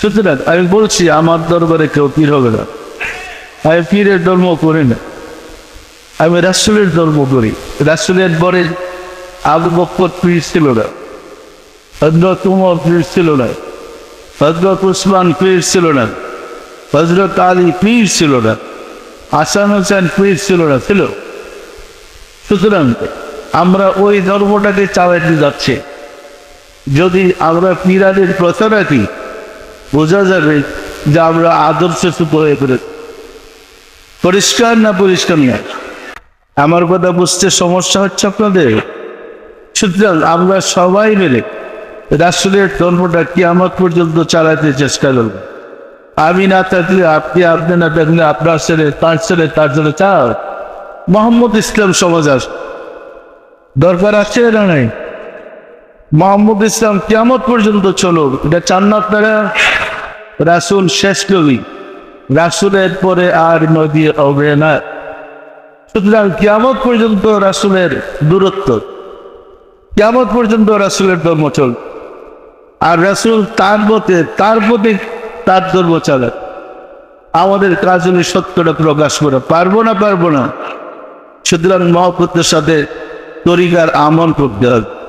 সুতরাং আমি বলছি, আমার দরবারে কেউ পীর হবে না। আমি পীরের ধর্ম করি না। আমি রাসুলের ধর্ম করি। রাসুলের পরে আবু বক্কর পীর ছিল না। হজরত উমর পীর ছিল না। হজরত উসমান পীর ছিল না। হজরত আলী পীর ছিল না। আসান হোসেন পীর ছিল না, ছিল। সুতরাং আমরা ওই ধর্মটাকে চালাতে যাচ্ছি। যদি আমরা পীরাদের প্রথা রাখি বোঝা যাবে যে আমরা আদর্শ হয়ে করে পরিষ্কার না পরিষ্কার না? আমার কথা বুঝতে সমস্যা হচ্ছে আপনাদের? সুতরাং আমরা সবাই মিলে রাষ্ট্রের ধর্মটা কি আমার পর্যন্ত চালাতে চেষ্টা করব। আমি না থাকলে আপনি আপনি না থাকলে আপনার ছেলে, তার ছেলে তার ছেলে চার মোহাম্মদ ইসলাম সমাজ আস। দরকার আছে না নাই? মোহাম্মদ ইসলাম কেমন পর্যন্ত চলো এটা চান না আপনারা? রাসুল শেষ কবি রাসুলের পরে আর নদী হবে না। সুতরাং কিয়ামত পর্যন্ত রাসুলের দূরত্ব, কিয়ামত পর্যন্ত রাসুলের ধর্ম চল আর রাসুল তার মতে তার প্রতি তার ধর্ম চালায় আমাদের কাজ হলে সত্যটা প্রকাশ করে। পারব না পারব না। সুতরাং মহব্বতের সাথে তরিকার আমল করতে হবে।